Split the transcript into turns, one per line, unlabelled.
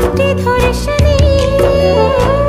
হাতটি ধরিস নি পথ